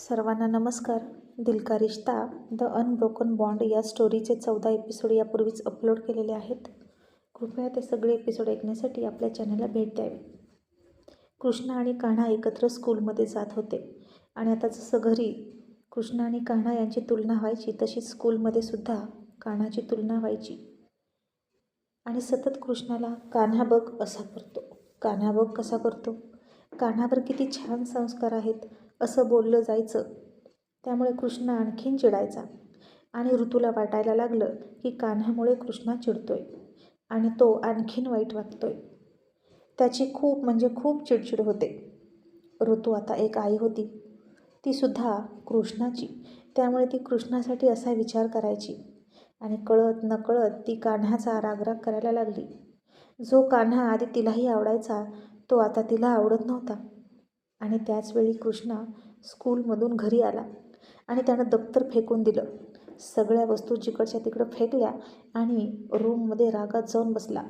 सर्वांना नमस्कार. Dil ka Rishta the unbroken bond या स्टोरीचे चौदा एपिसोड यापूर्वीच अपलोड केलेले आहेत. कृपया ते सगळे एपिसोड ऐकण्यासाठी आपल्या चॅनलला भेट द्यावी. कृष्णा आणि कान्हा एकत्र स्कूलमध्ये जात होते आणि आता जसं घरी कृष्णा आणि कान्हा यांची तुलना व्हायची तशीच स्कूलमध्ये सुद्धा कान्हाची तुलना व्हायची. आणि सतत कृष्णाला कान्हा बघ असा करतो? कान्हा बघ कसा करतो? कान्हावर किती छान संस्कार आहेत. असं बोललं जायचं. त्यामुळे कृष्णा आणखीन चिडायचा आणि ऋतूला वाटायला लागलं की कान्हामुळे कृष्णा चिडतोय आणि तो आणखीन वाईट वागतोय. त्याची खूप म्हणजे खूप चिडचिड होते. ऋतू आता एक आई होती. तीसुद्धा कृष्णाची. त्यामुळे ती कृष्णासाठी असा विचार करायची आणि कळत नकळत ती कान्हाचा रागराग करायला लागली. जो कान्हा आधी तिलाही आवडायचा तो आता तिला आवडत नव्हता. आणि त्याचवेळी कृष्णा स्कूलमधून घरी आला आणि त्यानं दप्तर फेकून दिलं. सगळ्या वस्तू जिकडच्या तिकडं फेकल्या आणि रूममध्ये रागात जाऊन बसला.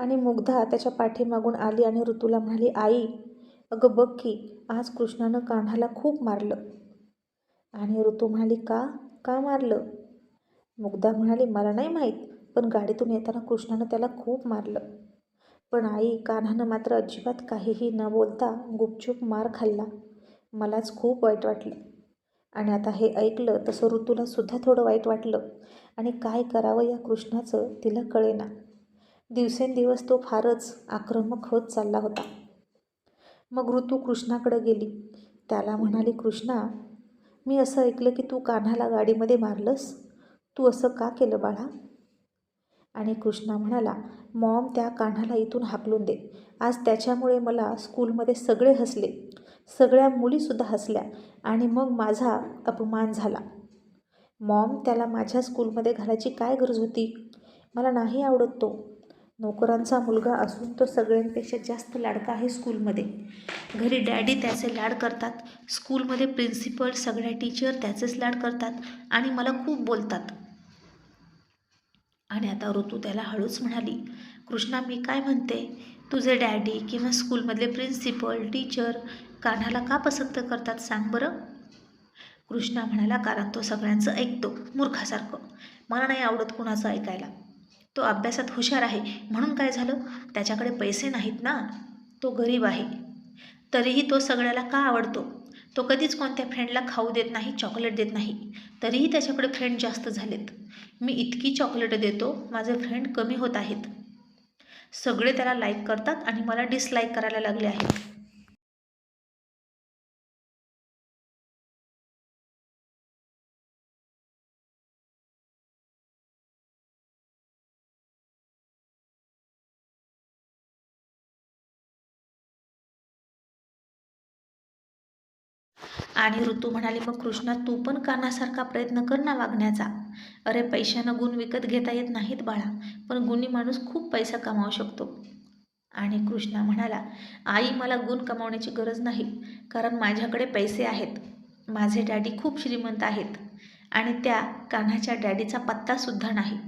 आणि मुग्धा त्याच्या पाठीमागून आली आणि ऋतूला म्हणाली आई अगं बघ की आज कृष्णानं कान्हाला खूप मारलं. आणि ऋतू म्हणाली का? का मारलं? मुग्धा म्हणाली मला नाही माहीत पण गाडीतून येताना कृष्णानं त्याला खूप मारलं. पण आई कान्हानं मात्र अजिबात काहीही न बोलता गुपचूप मार खाल्ला. मलाच खूप वाईट वाटलं. आणि आता हे ऐकलं तसं ऋतूला सुद्धा थोडं वाईट वाटलं. आणि काय करावं या कृष्णाचं तिला कळेना. दिवसेंदिवस तो फारच आक्रमक होत चालला होता. मग ऋतू कृष्णाकडे गेली. त्याला म्हणाली कृष्णा मी असं ऐकलं की तू कान्हाला गाडीमध्ये मारलंस. तू असं का केलं बाळा? आणि कृष्णा म्हणाला मॉम त्या कान्हाला इथून हाकलून दे. आज त्याच्यामुळे मला स्कूलमध्ये सगळे हसले. सगळ्या मुलीसुद्धा हसल्या आणि मग माझा अपमान झाला. मॉम त्याला माझ्या स्कूलमध्ये घालायची काय गरज होती? मला नाही आवडत तो. नोकरांचा मुलगा असून तो सगळ्यांपेक्षा जास्त लाडका आहे स्कूलमध्ये. घरी डॅडी त्याचे लाड करतात. स्कूलमध्ये प्रिन्सिपल सगळ्या टीचर त्याचेच लाड करतात आणि मला खूप बोलतात. आणि आता ऋतू त्याला हळूच म्हणाली कृष्णा मी काय म्हणते? तुझे डॅडी किंवा स्कूलमधले प्रिन्सिपल टीचर कान्हाला का पसंत करतात सांग बरं. कृष्णा म्हणाला कारण तो सगळ्यांचं ऐकतो मूर्खासारखं. मला नाही आवडत कुणाचं ऐकायला. तो अभ्यासात हुशार आहे. म्हणून काय झालं? त्याच्याकडे पैसे नाहीत ना. तो गरीब आहे. तरीही तो सगळ्याला का आवडतो? तो कधीच कोणत्या फ्रेंडला खाऊ देत नाही चॉकलेट देत नाही. तरीही त्याच्याकडे फ्रेंड जास्त झालेत. मी इतकी चॉकलेट देतो माझे फ्रेंड कमी होत आहेत. सगळे त्याला लाईक करतात आणि मला डिसलाईक करायला लागले आहेत. आणि ऋतू म्हणाली मग कृष्णा तू पण कानासारखा प्रयत्न कर ना वागण्याचा. अरे पैशानं गुण विकत घेता येत नाहीत बाळा पण गुणी माणूस खूप पैसा कमावू शकतो. आणि कृष्णा म्हणाला आई मला गुण कमावण्याची गरज नाही कारण माझ्याकडे पैसे आहेत. माझे डॅडी खूप श्रीमंत आहेत आणि त्या कान्हाच्या डॅडीचा पत्तासुद्धा नाही.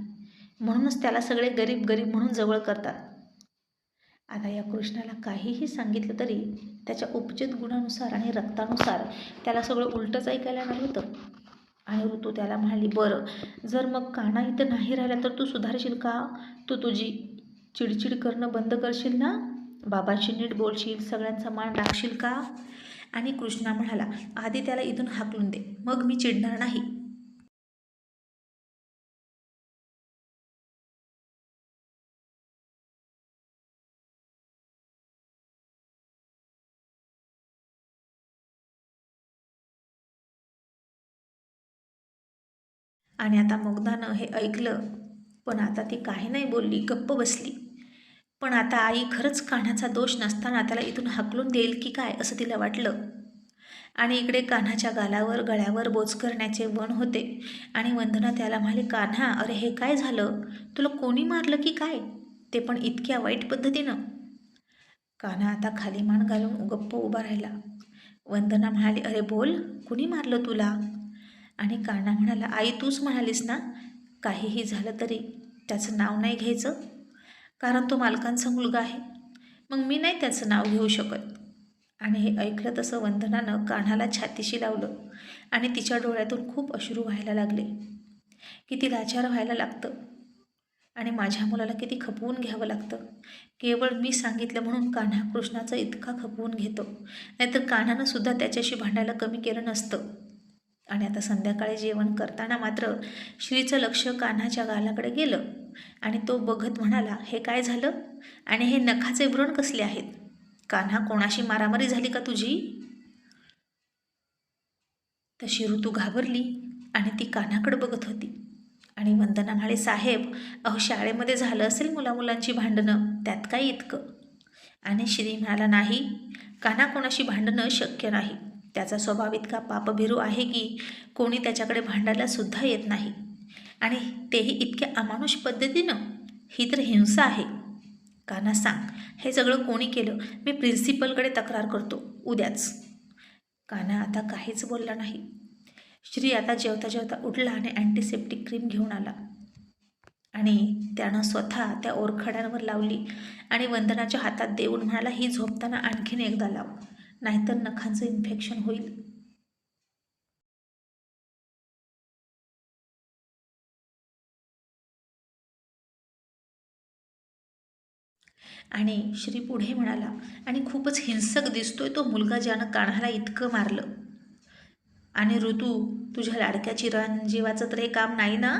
म्हणूनच त्याला सगळे गरीब गरीब म्हणून जवळ करतात. आता या कृष्णाला काहीही सांगितलं तरी त्याच्या उपचित गुणानुसार आणि रक्तानुसार त्याला सगळं उलटंच ऐकायला येणार होतं. आणि ऋतू त्याला म्हणाली बरं जर मग काना इथं नाही राहिला तर तू सुधारशील का? तू तुझी चिडचिड करणं बंद करशील ना? बाबांशी नीट बोलशील सगळ्यांचा मान राखशील का? आणि कृष्णा म्हणाला आधी त्याला इथून हाकलून दे मग मी चिडणार नाही. आणि आता मुग्धानं हे ऐकलं पण आता ती काही नाही बोलली गप्प बसली. पण आता आई खरंच कान्हाचा दोष नसताना त्याला इथून हाकलून देईल की काय असं तिला वाटलं. आणि इकडे कान्हाच्या गालावर गळ्यावर बोच करण्याचे वन होते. आणि वंदना त्याला म्हणाली कान्हा अरे हे काय झालं? तुला कोणी मारलं की काय? ते पण इतक्या वाईट पद्धतीनं. कान्हा आता खाली मान घालून गप्प उभा राहिला. वंदना म्हणाली अरे बोल कुणी मारलं तुला? आणि कान्हा म्हणाला आई तूच म्हणालीस ना? काहीही झालं तरी त्याचं नाव नाही घ्यायचं. कारण तो मालकांचा मुलगा आहे. मग मी नाही त्याचं नाव घेऊ शकत. आणि हे ऐकलं तसं वंदनानं कान्हाला छातीशी लावलं आणि तिच्या डोळ्यातून खूप अश्रू व्हायला लागले. किती लाचार व्हायला लागतं. आणि माझ्या मुलाला किती खपवून घ्यावं लागतं. केवळ मी सांगितलं म्हणून कान्हा कृष्णाचं इतका खपवून घेतो. नाहीतर कान्हानं सुद्धा त्याच्याशी भांडायला कमी केलं नसतं. आणि आता संध्याकाळी जेवण करताना मात्र श्रीचं लक्ष कान्हाच्या गालाकडे गेलं. आणि तो बघत म्हणाला हे काय झालं? आणि हे नखाचे व्रण कसले आहेत? कान्हा कोणाशी मारामारी झाली का तुझी? तशी ऋतू घाबरली आणि ती कान्हाकडे बघत होती. आणि वंदना म्हणाले साहेब अहो शाळेमध्ये झालं असेल मुलामुलांची भांडणं त्यात काय इतकं? आणि श्री म्हणाला नाही कान्हा कोणाशी भांडणं शक्य नाही. त्याचा स्वभाव इतका पापभिरू आहे की कोणी त्याच्याकडे भांडायलासुद्धा येत नाही. आणि तेही इतक्या अमानुष पद्धतीनं? ही तर हिंसा आहे. काना सांग हे सगळं कोणी केलं? मी प्रिन्सिपलकडे तक्रार करतो उद्याच. काना आता काहीच बोलला नाही. श्री आता जेवता जेवता उठला आणि अँटीसेप्टिक क्रीम घेऊन आला. आणि त्यानं स्वतः त्या ओरखड्यांवर लावली आणि वंदनाच्या हातात देऊन म्हणाला ही झोपताना आणखीन एकदा लाव. नाहीतर नखांचं इन्फेक्शन होईल. आणि श्री पुढे म्हणाला आणि खूपच हिंसक दिसतोय तो मुलगा ज्यानं कान्हाला इतकं मारलं. आणि ऋतू तुझ्या लाडक्या चिरंजीवाचं तर हे काम नाही ना?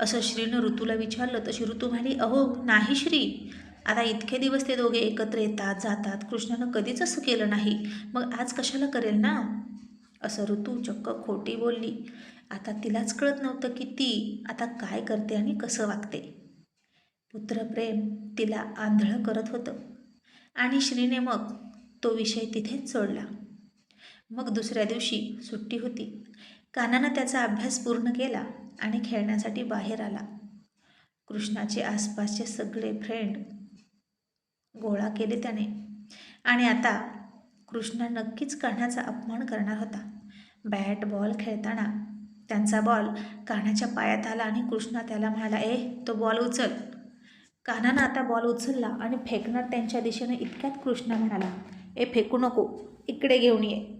असं श्रीनं ऋतूला विचारलं. तशी ऋतू म्हणाली अहो नाही श्री. आता इतके दिवस ते दोघे एकत्र येतात जातात. कृष्णानं कधीच असं केलं नाही. मग आज कशाला करेल ना? असं ऋतू चक्क खोटी बोलली. आता तिलाच कळत नव्हतं की ती आता काय करते आणि कसं वागते. पुत्रप्रेम तिला आंधळं करत होतं. आणि श्रीने मग तो विषय तिथेच सोडला. मग दुसऱ्या दिवशी सुट्टी होती. कानानं त्याचा अभ्यास पूर्ण केला आणि खेळण्यासाठी बाहेर आला. कृष्णाचे आसपासचे सगळे फ्रेंड गोळा केले त्याने. आणि आता कृष्णा नक्कीच कान्हाचा अपमान करणार होता. बॅट बॉल खेळताना त्यांचा बॉल कान्हाच्या पायात आला आणि कृष्णा त्याला म्हणाला ए तो बॉल उचल. कान्हानं आता बॉल उचलला आणि फेकणार त्यांच्या दिशेनं इतक्यात कृष्णा म्हणाला ए फेकू नको इकडे घेऊन ये.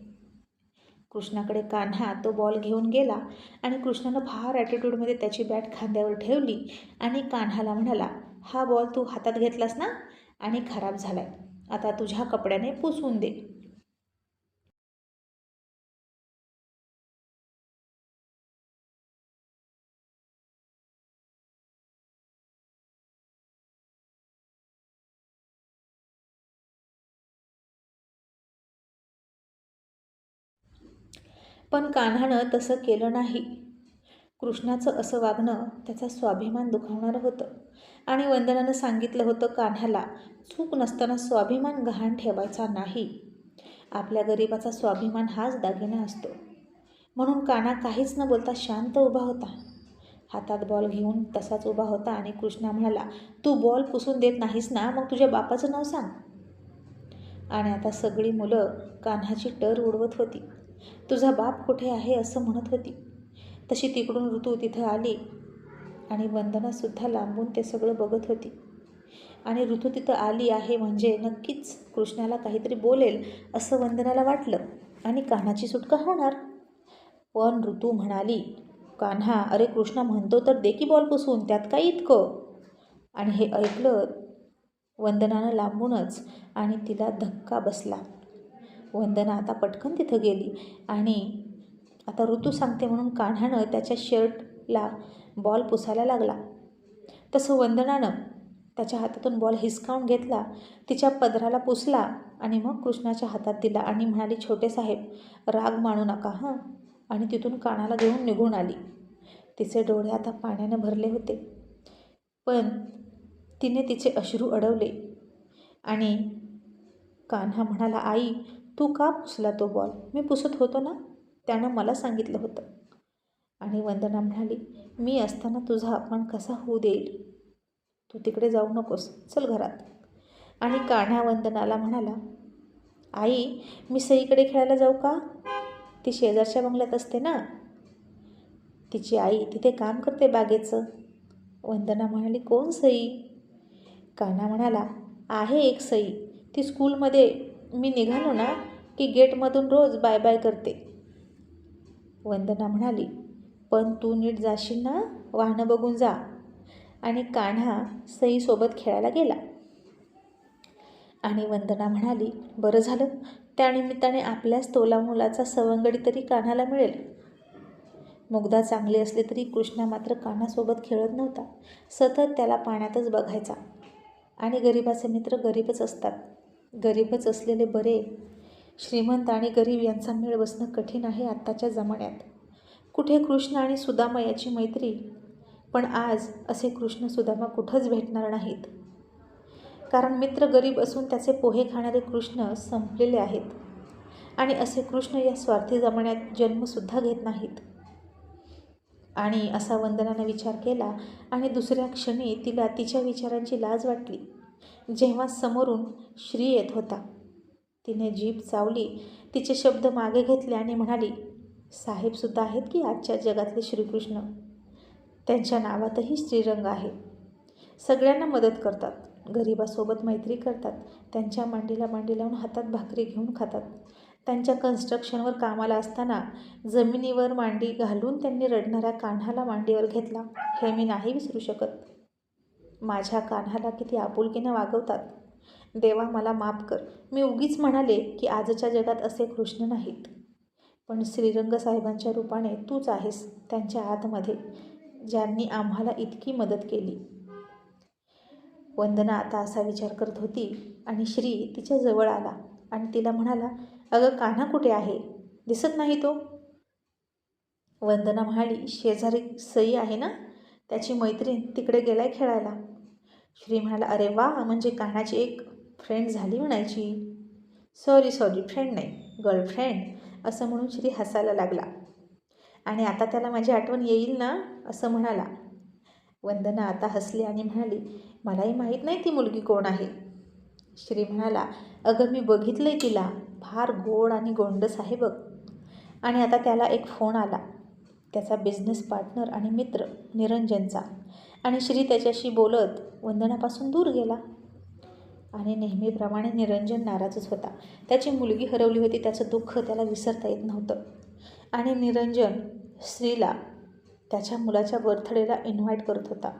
कृष्णाकडे कान्हा तो बॉल घेऊन गेला आणि कृष्णानं फार ॲटिट्यूडमध्ये त्याची बॅट खांद्यावर ठेवली आणि कान्हाला म्हणाला हा बॉल तू हातात घेतलास ना? आणि खराब झालाय. आता तुझ्या कपड्याने पुसून दे. पण कान्हानं तसं केलं नाही. कृष्णाचं असं वागणं त्याचा स्वाभिमान दुखावणारं होतं. आणि वंदनानं सांगितलं होतं कान्ह्याला चूक नसताना स्वाभिमान गहाण ठेवायचा नाही. आपल्या गरिबाचा स्वाभिमान हाच दागिना असतो. म्हणून कान्हा काहीच न बोलता शांत उभा होता. हातात बॉल घेऊन तसाच उभा होता आणि कृष्णा म्हणाला तू बॉल पुसून देत नाहीस ना मग तुझ्या बापाचं नाव सांग. आणि आता सगळी मुलं कान्हाची टर उडवत होती. तुझा बाप कुठे आहे असं म्हणत होती. तशी तिकडून ऋतू तिथं आली आणि वंदनासुद्धा लांबून ते सगळं बघत होती. आणि ऋतू तिथं आली आहे म्हणजे नक्कीच कृष्णाला काहीतरी बोलेल असं वंदनाला वाटलं. आणि कान्हाची सुटका होणार? पण ऋतू म्हणाली कान्हा अरे कृष्णा म्हणतो तर दे की बॉल पुसून त्यात काय इतकं? आणि हे ऐकलं वंदनानं लांबूनच आणि तिला धक्का बसला. वंदना आता पटकन तिथं गेली आणि आता ऋतू सांगते म्हणून कान्हानं त्याच्या शर्टला बॉल पुसायला लागला. तसं वंदनानं त्याच्या हातातून बॉल हिसकावून घेतला तिच्या पदराला पुसला आणि मग कृष्णाच्या हातात दिला आणि म्हणाली छोटे साहेब राग मानू नका हां. आणि तिथून कानाला घेऊन निघून आली. तिचे डोळे आता पाण्यानं भरले होते. पण तिने तिचे अश्रू अडवले आणि कान्हा म्हणाला आई तू का पुसला तो बॉल? मी पुसत होतो ना. त्यानं मला सांगितलं होतं. आणि वंदना म्हणाली मी असताना तुझा अपमान कसा होऊ देईल? तू तिकडे जाऊ नकोस. चल घरात. आणि कान्हा वंदनाला म्हणाला आई मी सईकडे खेळायला जाऊ का? ती शेजारच्या बंगल्यात असते ना. तिची आई तिथे काम करते बागेचं. वंदना म्हणाली कोण सई? कान्हा म्हणाला आहे एक सई. ती स्कूलमध्ये मी निघालो ना की गेटमधून रोज बाय बाय करते. वंदना म्हणाली पण तू नीट जाशील ना? वाहनं बघून जा. आणि कान्हा सईसोबत खेळायला गेला. आणि वंदना म्हणाली बरं झालं. त्यानिमित्ताने आपल्याच तोला मुलाचा सवंगडी तरी कान्हाला मिळेल. मुग्धा चांगली असली तरी कृष्णा मात्र कान्हासोबत खेळत नव्हता. सतत त्याला पाण्यातच बघायचा. आणि गरिबाचे मित्र गरीबच असतात. गरीबच असलेले बरे श्रीमंत आणि गरीब यांचा मेळ बसणं कठीण आहे आत्ताच्या जमान्यात. कुठे कृष्ण आणि सुदामा याची मैत्री? पण आज असे कृष्ण सुदामा कुठंच भेटणार नाहीत. कारण मित्र गरीब असून त्याचे पोहे खाणारे कृष्ण संपलेले आहेत. आणि असे कृष्ण या स्वार्थी जमान्यात जन्मसुद्धा घेत नाहीत. आणि असा वंदनानं विचार केला आणि दुसऱ्या क्षणी तिला तिच्या विचारांची लाज वाटली. जेव्हा समोरून श्री येत होता. तिने जीभ चावली. तिचे शब्द मागे घेतले आणि म्हणाली साहेबसुद्धा आहेत की आजच्या जगातले श्रीकृष्ण? त्यांच्या नावातही श्रीरंग आहे. सगळ्यांना मदत करतात. गरिबासोबत मैत्री करतात. त्यांच्या मांडीला मांडी लावून हातात भाकरी घेऊन खातात. त्यांच्या कन्स्ट्रक्शनवर कामाला असताना जमिनीवर मांडी घालून त्यांनी रडणाऱ्या कान्हाला मांडीवर घेतला. हे मी नाही विसरू शकत. माझ्या कान्हाला किती आपुलकीनं वागवतात. देवा मला माफ कर. मी उगीच म्हणाले की आजच्या जगात असे कृष्ण नाहीत. पण श्रीरंग साहेबांच्या रूपाने तूच आहेस त्यांच्या आतमध्ये ज्यांनी आम्हाला इतकी मदत केली. वंदना आता असा विचार करत होती आणि श्री तिच्या जवळ आला आणि तिला म्हणाला अगं कान्हा कुठे आहे? दिसत नाही तो. वंदना म्हणाली शेजारी सई आहे ना? त्याची मैत्रीण तिकडे गेलाय खेळायला. श्री म्हणाला अरे वा म्हणजे कान्हाची एक फ्रेंड झाली म्हणायची. सॉरी सॉरी फ्रेंड नाही गर्लफ्रेंड असं म्हणून श्री हसायला लागला. आणि आता त्याला माझी आठवण येईल ना असं म्हणाला. वंदना आता हसली आणि म्हणाली मलाही माहीत नाही ती मुलगी कोण आहे. श्री म्हणाला अगं मी बघितलंय तिला फार गोड आणि गोंडस आहे बघ. आणि आता त्याला एक फोन आला. त्याचा बिझनेस पार्टनर आणि मित्र निरंजनचा. आणि श्री त्याच्याशी बोलत वंदनापासून दूर गेला. आणि नेहमीप्रमाणे निरंजन नाराजच होता. त्याची मुलगी हरवली होती त्याचं दुःख त्याला विसरता येत नव्हतं. आणि निरंजन श्रीला त्याच्या मुलाच्या बर्थडेला इन्व्हाइट करत होता.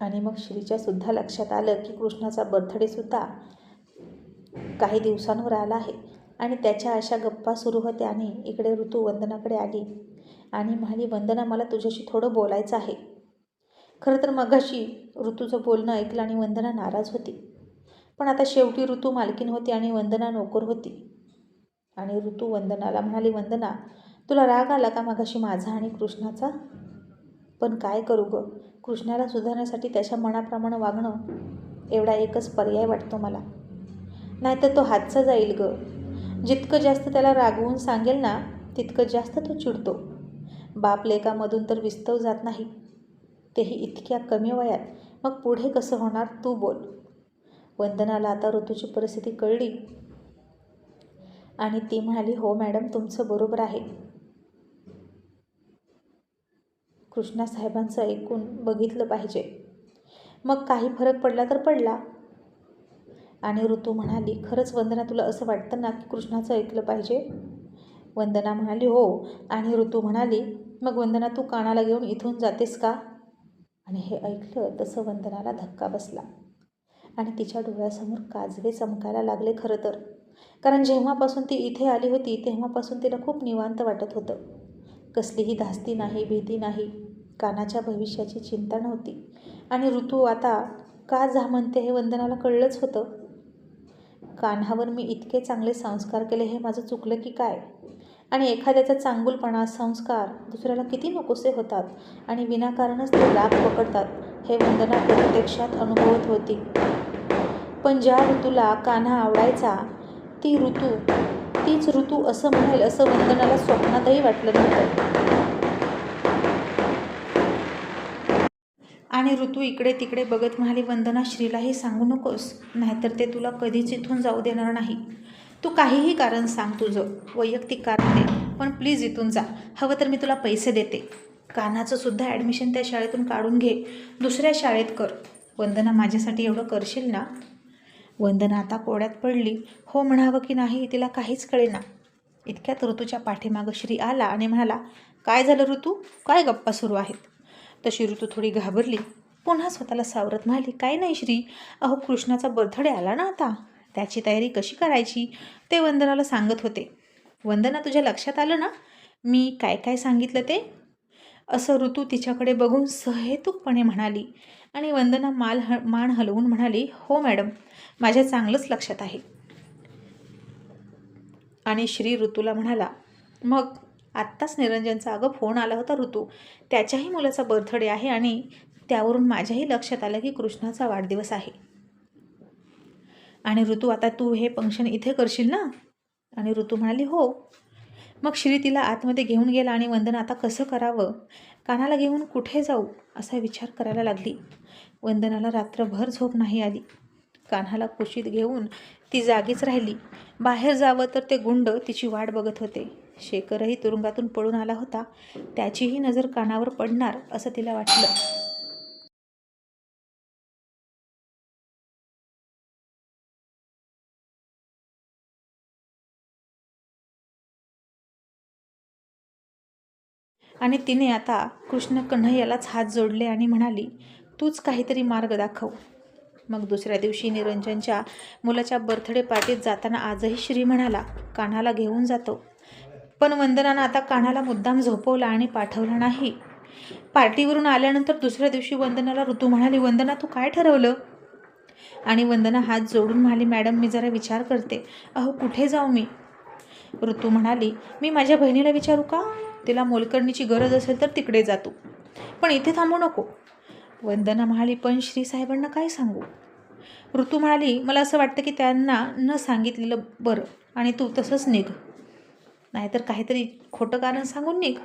आणि मग श्रीच्या सुद्धा लक्षात आलं की कृष्णाचा बर्थडेसुद्धा काही दिवसांवर आला आहे. आणि त्याच्या अशा गप्पा सुरू होत्या आणि इकडे ऋतू वंदनाकडे आली. आणि म्हणाली वंदना मला तुझ्याशी थोडं बोलायचं आहे. खरं तर मगाशी ऋतूचं बोलणं ऐकलं आणि वंदना नाराज होती. पण आता शेवटी ऋतू मालकीन होती आणि वंदना नोकर होती. आणि ऋतू वंदनाला म्हणाली वंदना तुला राग आला का मगाशी माझा आणि कृष्णाचा? पण काय करू गं? कृष्णाला सुधारण्यासाठी त्याच्या मनाप्रमाणे वागणं एवढा एकच पर्याय वाटतो मला. नाहीतर तो हातचा जाईल ग. जितकं जास्त त्याला रागवून सांगेल ना तितकं जास्त तो चिडतो. बाप लेकामधून तर विस्तव जात नाही. तेही इतक्या कमी वयात. मग पुढे कसं होणार? तू बोल. वंदनाला आता ऋतूची परिस्थिती कळली. आणि ती म्हणाली हो मॅडम तुमचं बरोबर आहे. कृष्णा साहेबांचं ऐकून बघितलं पाहिजे. मग काही फरक पडला तर पडला. आणि ऋतू म्हणाली खरंच वंदना तुला असं वाटतं ना की कृष्णाचं ऐकलं पाहिजे? वंदना म्हणाली हो. आणि ऋतू म्हणाली मग वंदना तू कानाला घेऊन इथून जातेस का? आणि हे ऐकलं तसं वंदनाला धक्का बसला. आणि तिच्या डोळ्यासमोर काजवे चमकायला लागले खरं तर. कारण जेव्हापासून ती इथे आली होती तेव्हापासून तिला खूप निवांत वाटत होतं. कसलीही धास्ती नाही भीती नाही. कानाच्या भविष्याची चिंता नव्हती. आणि ऋतू आता का जा म्हणते हे वंदनाला कळलंच होतं. कान्हावर मी इतके चांगले संस्कार केले हे माझं चुकलं की काय? आणि एखाद्याचा चांगुलपणा संस्कार दुसऱ्याला किती नकोसे होतात आणि विनाकारणच ते लाभ पकडतात हे वंदना प्रत्यक्षात अनुभवत होती. पण ज्या ऋतूला कान्हा आवडायचा ती ऋतू तीच ऋतू असं म्हणेल असं वंदनाला स्वप्नातही वाटलं नव्हतं. आणि ऋतू इकडे तिकडे बघत म्हणाली वंदना श्रीलाही सांगू नकोस नाहीतर ते तुला कधीच इथून जाऊ देणार नाही. तू काहीही कारण सांग तुझं. वैयक्तिक कारण दे. पण प्लीज इथून जा. हवं तर मी तुला पैसे देते. कानाचं सुद्धा ॲडमिशन त्या शाळेतून काढून घे. दुसऱ्या शाळेत कर. वंदना माझ्यासाठी एवढं करशील ना? वंदना आता कोड्यात पडली. हो म्हणावं की नाही तिला काहीच कळेना. इतक्यात ऋतूच्या पाठीमागं श्री आला आणि म्हणाला काय झालं ऋतू? काय गप्पा सुरू आहेत? तशी ऋतू थोडी घाबरली. पुन्हा स्वतःला सावरत म्हणाली काय नाही श्री. अहो कृष्णाचा बर्थडे आला ना आता. त्याची तयारी कशी करायची ते वंदनाला सांगत होते. वंदना तुझ्या लक्षात आलं ना? मी काय काय सांगितलं ते? असं ऋतू तिच्याकडे बघून सहेतुकपणे म्हणाली आणि वंदना माल ह मान हलवून म्हणाली हो मॅडम माझ्या चांगलंच लक्षात आहे. आणि श्री ऋतूला म्हणाला मग आत्ताच निरंजनचा अगं फोन आला होता ऋतू. त्याच्याही मुलाचा बर्थडे आहे आणि त्यावरून माझ्याही लक्षात आलं की कृष्णाचा वाढदिवस आहे. आणि ऋतू आता तू हे फंक्शन इथे करशील ना? आणि ऋतू म्हणाली हो. मग श्री तिला आतमध्ये घेऊन गेला आणि वंदना आता कसं करावं? कानाला घेऊन कुठे जाऊ? असा विचार करायला लागली. वंदनाला रात्रभर झोप नाही आली. कान्हाला कुशीत घेऊन ती जागीच राहिली. बाहेर जावं तर ते गुंड तिची वाट बघत होते. शेखरही तुरुंगातून पळून आला होता. त्याचीही नजर कानावर पडणार असं तिला वाटलं. आणि तिने आता कृष्ण कन्हैयालाच हात जोडले आणि म्हणाली तूच काहीतरी मार्ग दाखव. मग दुसऱ्या दिवशी निरंजनच्या मुलाच्या बर्थडे पार्टीत जाताना आजही श्री म्हणाला कान्हाला घेऊन जातो. पण वंदनानं आता कान्हाला मुद्दाम झोपवला आणि पाठवला नाही. पार्टीवरून आल्यानंतर दुसऱ्या दिवशी वंदनाला ऋतू म्हणाली वंदना तू काय ठरवलं? आणि वंदना हात जोडून म्हणाली मॅडम मी जरा विचार करते. अहो कुठे जाऊ मी? ऋतू म्हणाली मी माझ्या बहिणीला विचारू का? तिला मोलकरणीची गरज असेल तर तिकडे जातो पण इथे थांबू नको. वंदना म्हणाली पण श्री साहेबांना काय सांगू? ऋतू म्हणाली मला असं वाटतं की त्यांना न सांगितलेलं बरं आणि तू तसंच निघ. नाहीतर काहीतरी खोटं कारण सांगून निघ.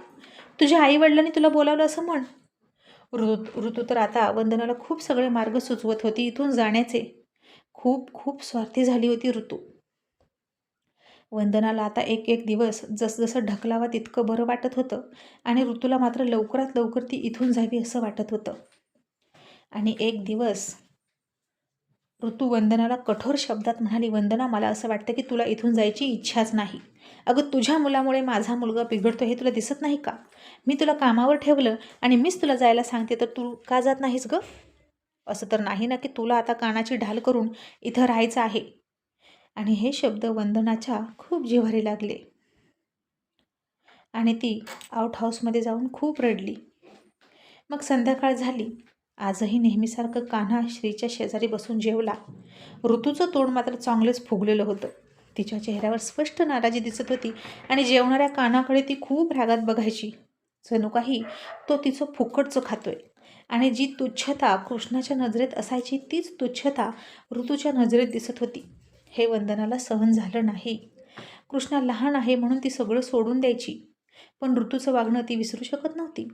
तुझ्या आईवडिलांनी तुला बोलावलं असं म्हण. ऋतू ऋतू तर आता वंदनाला खूप सगळे मार्ग सुचवत होती. इथून जाण्याचे खूप खूप स्वार्थी झाली होती ऋतू. वंदनाला आता एक एक दिवस जसजसं ढकलावा तितकं बरं वाटत होतं आणि ऋतूला मात्र लवकरात लवकर ती इथून जावी असं वाटत होतं. आणि एक दिवस ऋतू वंदनाला कठोर शब्दात म्हणाली वंदना मला असं वाटतं की तुला इथून जायची इच्छाच नाही. अगं तुझ्या मुलामुळे माझा मुलगा बिघडतो हे तुला दिसत नाही का? मी तुला कामावर ठेवलं आणि मीच तुला जायला सांगते तर तू का जात नाहीस गं? असं तर नाही ना की तुला आता कानाची ढाल करून इथं राहायचं आहे. आणि हे शब्द वंदनाच्या खूप जिव्हारी लागले. आणि ती आउट हाऊसमध्ये जाऊन खूप रडली. मग संध्याकाळ झाली. आजही नेहमीसारखं कान्हा श्रीच्या शेजारी बसून जेवला. ऋतूचं तोंड मात्र चांगलंच फुगलेलं होतं. तिच्या चेहऱ्यावर स्पष्ट नाराजी दिसत होती आणि जेवणाऱ्या कानाकडे ती खूप रागात बघायची. जणू काही तो तिचं फुकटचं खातोय. आणि जी तुच्छता कृष्णाच्या नजरेत असायची तीच तुच्छता ऋतूच्या नजरेत दिसत होती. हे वंदनाला सहन झालं नाही. कृष्णा लहान आहे म्हणून ती सगळं सोडून द्यायची. पण ऋतूचं वागणं ती विसरू शकत नव्हती.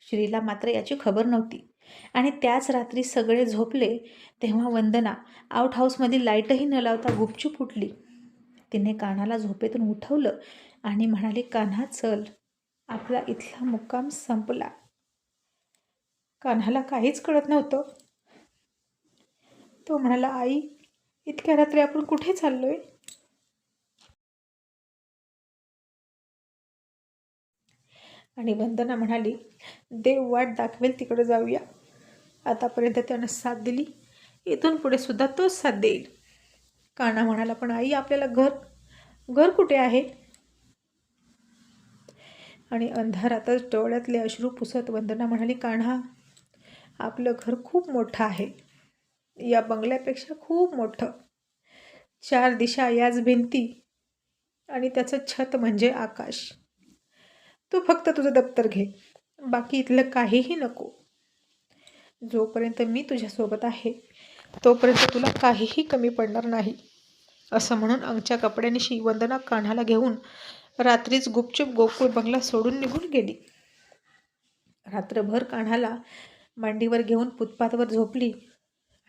श्रीला मात्र याची खबर नव्हती. आणि त्याच रात्री सगळे झोपले तेव्हा वंदना आउट हाऊसमधील लाईटही न लावता गुपचूप उठली. तिने कान्हाला झोपेतून उठवलं आणि म्हणाली कान्हा चल. आपला इथला मुक्काम संपला. कान्हाला काहीच कळत नव्हतं. तो म्हणाला आई इतक्या रात्री आपण कुठे चाललोय? आणि वंदना म्हणाली देव वाट दाखवेल तिकडे जाऊया. आतापर्यंत त्यानं साथ दिली. इथून पुढे सुद्धा तोच साथ देईल. काना म्हणाला पण आई आपल्याला घर घर कुठे आहे? आणि अंधारातच डोळ्यातले अश्रू पुसत वंदना म्हणाली कान्हा आपलं घर खूप मोठं आहे. या बंगल्यापेक्षा खूप मोठं. चार दिशा याच भिंती आणि त्याचं छत म्हणजे आकाश. तू फक्त तुझं दप्तर घे. बाकी इथलं काहीही नको. जोपर्यंत मी तुझ्यासोबत आहे तोपर्यंत तुला काहीही कमी पडणार नाही. असं म्हणून अंगच्या कपड्याने वंदना कान्हाला घेऊन रात्रीच गुपचूप गोकुळ बंगला सोडून निघून गेली. रात्रभर कान्हाला मांडीवर घेऊन फुटपाथवर झोपली.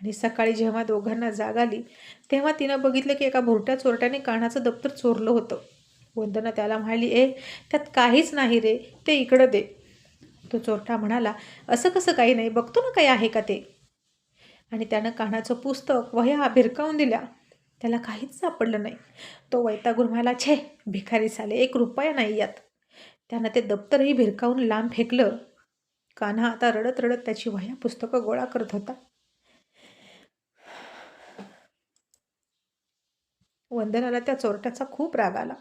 आणि सकाळी जेव्हा दोघांना जाग आली तेव्हा तिनं बघितलं की एका भुरट्या चोरट्याने कानाचं दप्तर चोरलं होतं. वंदना त्याला म्हणाली ए त्यात काहीच नाही रे ते इकडं दे. तो चोरटा म्हणाला असं कसं काही नाही बघतो ना काही आहे का ते? आणि त्यानं कानाचं पुस्तक वह्या भिरकावून दिल्या. त्याला काहीच सापडलं नाही. तो वैतागुर म्हणाला छे भिकारी साले एक रुपया नाही यात. त्यानं ते दप्तरही भिरकावून लांब फेकलं. कान्हा आता रडत रडत त्याची वह्या पुस्तकं गोळा करत होता. वंदनाला त्या चोरट्याचा खूप राग आला.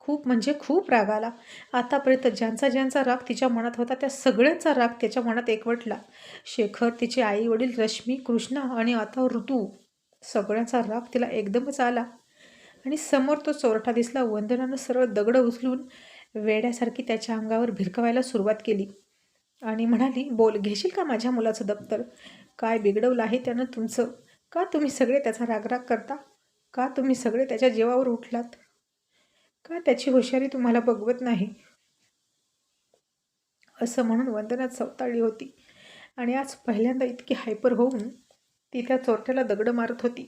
खूप म्हणजे खूप राग आला. आतापर्यंत ज्यांचा ज्यांचा राग तिच्या मनात होता त्या सगळ्यांचा राग त्याच्या मनात एकवटला. शेखर तिचे आई वडील रश्मी कृष्णा आणि आता ऋतू सगळ्यांचा राग तिला एकदमच आला. आणि समोर तो चोरटा दिसला वंदनानं सरळ दगड उचलून वेड्यासारखी त्याच्या अंगावर भिरकवायला सुरुवात केली. आणि म्हणाली बोल घेशील का माझ्या मुलाचं दप्तर? काय बिघडवलं आहे त्यानं तुमचं? का तुम्ही सगळे त्याचा रागराग करता? का तुम्ही सगळे त्याच्या जीवावर उठलात? का त्याची हुशारी तुम्हाला बघवत नाही? असं म्हणून वंदना चवताळली होती. आणि आज पहिल्यांदा इतकी हायपर होऊन ती त्या चोरट्याला दगड मारत होती.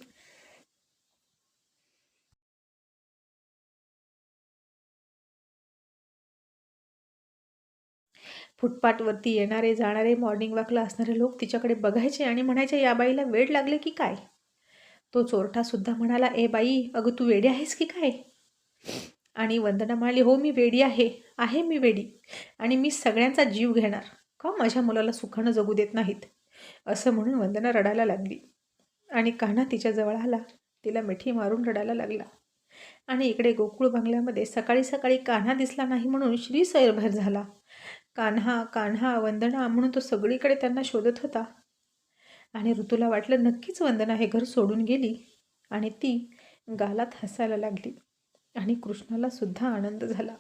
फुटपाथवरती येणारे जाणारे मॉर्निंग वॉकला असणारे लोक तिच्याकडे बघायचे आणि म्हणायचे या बाईला वेळ लागले की काय? तो चोरटा सुद्धा म्हणाला ए बाई अगं तू वेडी आहेस की काय? आणि वंदना म्हणाली हो मी वेडी आहे आहे मी वेडी आणि मी सगळ्यांचा जीव घेणार. का माझ्या मुलाला सुखानं जगू देत नाहीत? असं म्हणून वंदना रडायला लागली आणि कान्हा तिच्या जवळ आला. तिला मिठी मारून रडायला लागला. आणि इकडे गोकुळ बंगल्यामध्ये सकाळी सकाळी कान्हा दिसला नाही म्हणून श्री सैरभर झाला. कान्हा कान्हा वंदना म्हणून तो सगळीकडे त्यांना शोधत होता. आणि ऋतूला वाटलं नक्कीच वंदना हे घर सोडून गेली आणि ती गालात हसायला लागली. आणि कृष्णाला सुद्धा आनंद झाला.